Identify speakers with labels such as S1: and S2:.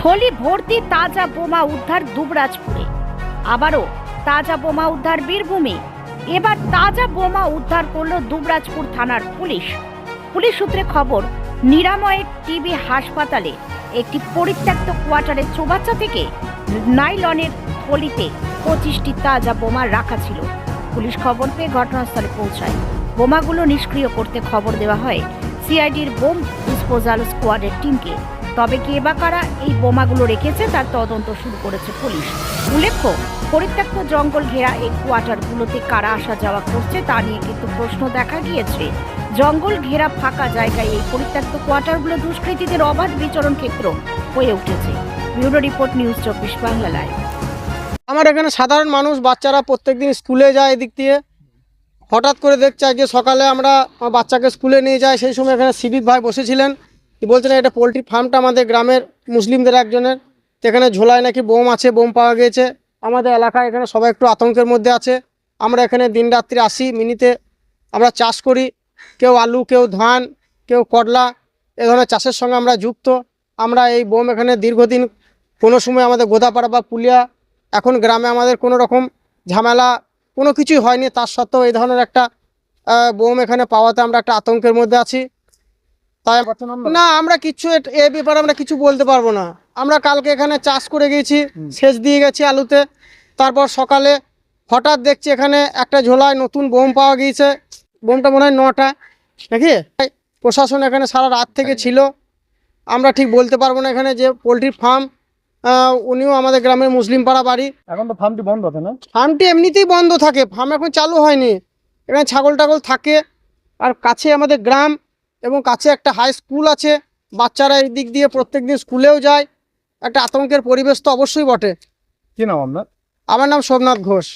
S1: থলি ভর্তি তাজা বোমা উদ্ধার দুবরাজপুরে। আবারও তাজা বোমা উদ্ধার বীরভূমে। এবার তাজা বোমা উদ্ধার করল দুবরাজপুর থানার পুলিশ। পুলিশ সূত্রে খবর নিরাময়ের টিবি হাসপাতালে একটি পরিত্যক্ত কোয়ার্টারের চৌবাচ্চা থেকে নাইলনের থলিতে পঁচিশটি তাজা বোমা রাখা ছিল। পুলিশ খবর পেয়ে ঘটনাস্থলে পৌঁছায়। বোমাগুলো নিষ্ক্রিয় করতে খবর দেওয়া হয় সিআইডির বোম ডিসপোজাল স্কোয়াডের টিমকে। তবে কে বা কারা এই বোমাগুলো রেখেছে তার তদন্ত শুরু করেছে পুলিশ। উল্লেখ্য, পরিত্যক্ত জঙ্গল ঘেরা এই কোয়ার্টারগুলোতে কারা আসা যাওয়া করছে তা নিয়ে কিন্তু প্রশ্ন দেখা গিয়েছে। জঙ্গল ঘেরা ফাঁকা জায়গায় এই পরিত্যক্ত কোয়ার্টারগুলো দুষ্কৃতীদের অবাধ বিচরণ ক্ষেত্র হয়ে উঠেছে। ব্যুরো রিপোর্ট নিউজ চব্বিশ বাংলা লাইভ।
S2: আমার এখানে সাধারণ মানুষ, বাচ্চারা প্রত্যেকদিন স্কুলে যায় এদিক দিয়ে। হঠাৎ করে দেখছে আজকে সকালে আমরা বাচ্চাকে স্কুলে নিয়ে যাই, সেই সময় এখানে সিবিক ভাই বসেছিলেন। কি বলছেন এটা পোলট্রি ফার্মটা আমাদের গ্রামের মুসলিমদের একজনের। তো এখানে ঝোলায় নাকি বোম আছে, বোম পাওয়া গিয়েছে। আমাদের এলাকায় এখানে সবাই একটু আতঙ্কের মধ্যে আছে। আমরা এখানে দিন রাত্রি আসি মিনিতে আমরা চাষ করি। কেউ আলু, কেউ ধান, কেউ করলা, এ ধরনের চাষের সঙ্গে আমরা যুক্ত। আমরা এই বোম এখানে দীর্ঘদিন কোনো সময় আমাদের গোদাপাড়া বা পুলিয়া, এখন গ্রামে আমাদের কোনো রকম ঝামেলা, কোনো কিছুই হয়নি। তার সত্ত্বেও এই ধরনের একটা বোম এখানে পাওয়াতে আমরা একটা আতঙ্কের মধ্যে আছি। তাই না আমরা কিছু এ ব্যাপারে আমরা কিছু বলতে পারব না। আমরা কালকে এখানে চাষ করে গেছি সেচ দিয়ে গেছি আলুতে। তারপর সকালে হঠাৎ দেখছি এখানে একটা ঝোলায় নতুন বোম পাওয়া গিয়েছে। বোমটা মনে হয় নটা নাকি? প্রশাসন এখানে সারা রাত থেকে ছিল। আমরা ঠিক বলতে পারব না এখানে যে পোলট্রি ফার্ম উনিও আমাদের গ্রামের মুসলিম পাড়া বাড়ি।
S3: এখন তো ফার্মটি বন্ধ আছে না?
S2: ফার্মটি এমনিতেই বন্ধ থাকে ফার্ম এখন চালু হয়নি। এখানে ছাগল টাগল থাকে আর কাছে আমাদের গ্রাম এবং কাছে একটা হাই স্কুল আছে। বাচ্চারা এই দিক দিয়ে প্রত্যেক দিন স্কুলেও যায়। একটা আতঙ্কের পরিবেশ তো অবশ্যই বটে।
S3: কি নাম আপনার?
S2: আমার নাম সোমনাথ ঘোষ।